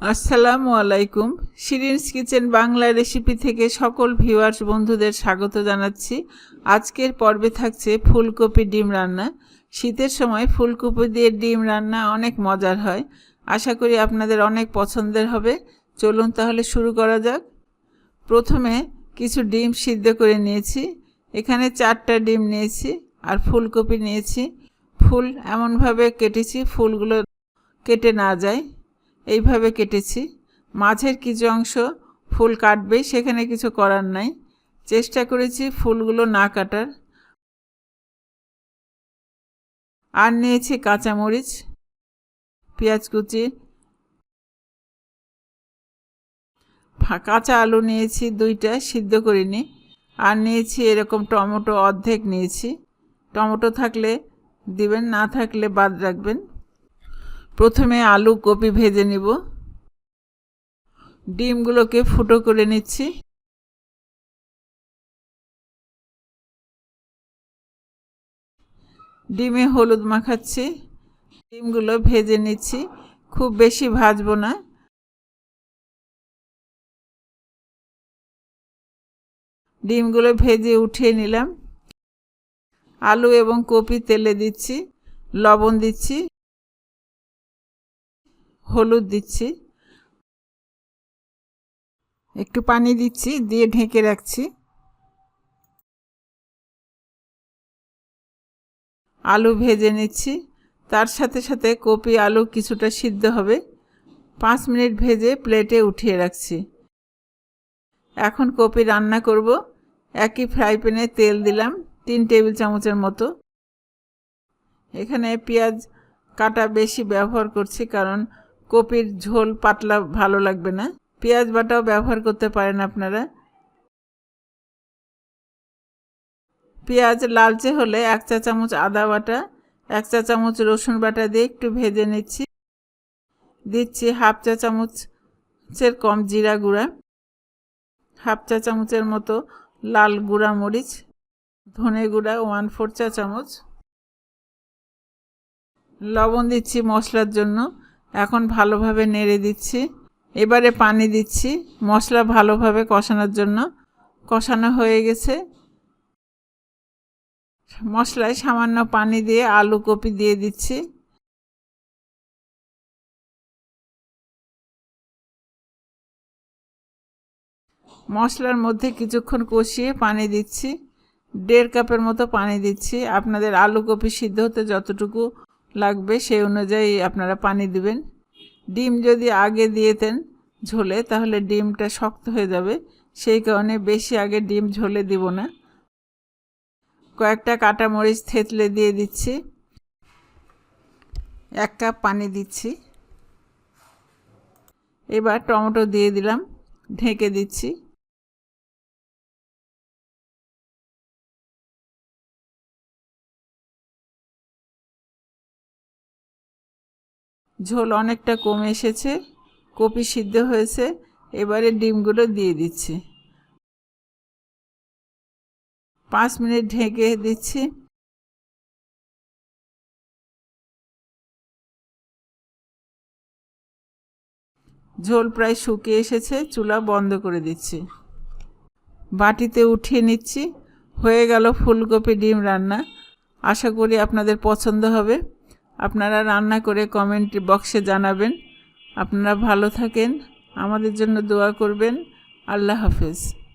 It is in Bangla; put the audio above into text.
আসসালামু আলাইকুম। শিরিনস কিচেন বাংলা রেসিপি থেকে সকল ভিউয়ার্স বন্ধুদের স্বাগত জানাচ্ছি। আজকের পর্বে থাকছে ফুলকপি ডিম রান্না। শীতের সময় ফুলকপি দিয়ে ডিম রান্না অনেক মজার হয়। আশা করি আপনাদের অনেক পছন্দের হবে। চলুন তাহলে শুরু করা যাক। প্রথমে কিছু ডিম সিদ্ধ করে নিয়েছি। এখানে চারটা ডিম নিয়েছি আর ফুলকপি নিয়েছি। ফুল এমনভাবে কেটেছি ফুলগুলো কেটে না যায়। এইভাবে কেটেছি। মাঝের কিছু অংশ ফুল কাটবে, সেখানে কিছু করার নাই। চেষ্টা করেছি ফুলগুলো না কাটার। আর নিয়েছি কাঁচামরিচ, পেঁয়াজ কুচি কাঁচা আলু নিয়েছি দুইটা, সিদ্ধ করিনি। আর নিয়েছি এরকম টমেটো অর্ধেক নিয়েছি। টমেটো থাকলে দিবেন, না থাকলে বাদ রাখবেন। প্রথমে আলু কপি ভেজে নিব। ডিমগুলোকে ফুটো করে নিচ্ছি। ডিমে হলুদ মাখাচ্ছি। ডিমগুলো ভেজে নিচ্ছি। খুব বেশি ভাজবো না। ডিমগুলো ভেজে উঠিয়ে নিলাম। আলু এবং কপি তেলে দিচ্ছি, লবণ দিচ্ছি। হলুদ দিচ্ছি। একটু পানি দিচ্ছি, দিয়ে ঢেকে রাখছি। আলু ভেজে নিচ্ছি। তার সাথে সাথে কপি আলু কিছুটা সিদ্ধ হবে। পাঁচ মিনিট ভেজে প্লেটে উঠিয়ে রাখছি। এখন কপি রান্না করব। একই ফ্রাই প্যানে তেল দিলাম তিন টেবিল চামচের মতো। এখানে পেঁয়াজ কাটা বেশি ব্যবহার করছি কারণ কপির ঝোল পাতলা ভালো লাগবে না। পেঁয়াজ বাটাও ব্যবহার করতে পারেন আপনারা। পেঁয়াজ লালচে হলে এক চা চামচ আদা বাটা, এক চা চামচ রসুন বাটা দিয়ে একটু ভেজে নিচ্ছি। দিচ্ছি হাফ চা চামচের কম জিরা গুঁড়া, হাফ চা চামচের মতো লাল গুঁড়া মরিচ, ধনে গুঁড়া ওয়ান ফোর চা চামচ। লবণ দিচ্ছি মশলার জন্য। এখন ভালোভাবে নেড়ে দিচ্ছি। এবারে পানি দিচ্ছি। মশলা ভালোভাবে কষানোর জন্য। কষানো হয়ে গেছে। মশলায় সামান্য পানি দিয়ে আলু কপি দিয়ে দিচ্ছি। মশলার মধ্যে কিছুক্ষণ কষিয়ে পানি দিচ্ছি। দেড় কাপের মতো পানি দিচ্ছি। আপনাদের আলু কপি সিদ্ধ হতে যতটুকু লাগবে সেই অনুযায়ী আপনারা পানি দিবেন। ডিম যদি আগে দিয়েতেন ঝোলে, তাহলে ডিমটা শক্ত হয়ে যাবে। সেই কারণে বেশি আগে ডিম ঝোলে দিব না। কয়েকটা কাটা মরিচ থেতলে দিয়ে দিচ্ছি। এক কাপ পানি দিচ্ছি। এবার টমেটো দিয়ে দিলাম, ঢেকে দিচ্ছি। ঝোল অনেকটা কমে এসেছে, কপি সিদ্ধ হয়েছে, এবারে ডিমগুলো দিয়ে দিচ্ছি। পাঁচ মিনিট ঢেকে দিচ্ছি। ঝোল প্রায় শুকিয়ে এসেছে, চুলা বন্ধ করে দিচ্ছি। বাটিতে উঠিয়ে নিচ্ছি। হয়ে গেল ফুলকপি ডিম রান্না। আশা করি আপনাদের পছন্দ হবে। আপনারা রান্না করে কমেন্ট বক্সে জানাবেন। আপনারা ভালো থাকেন। আমাদের জন্য দোয়া করবেন। আল্লাহ হাফেজ।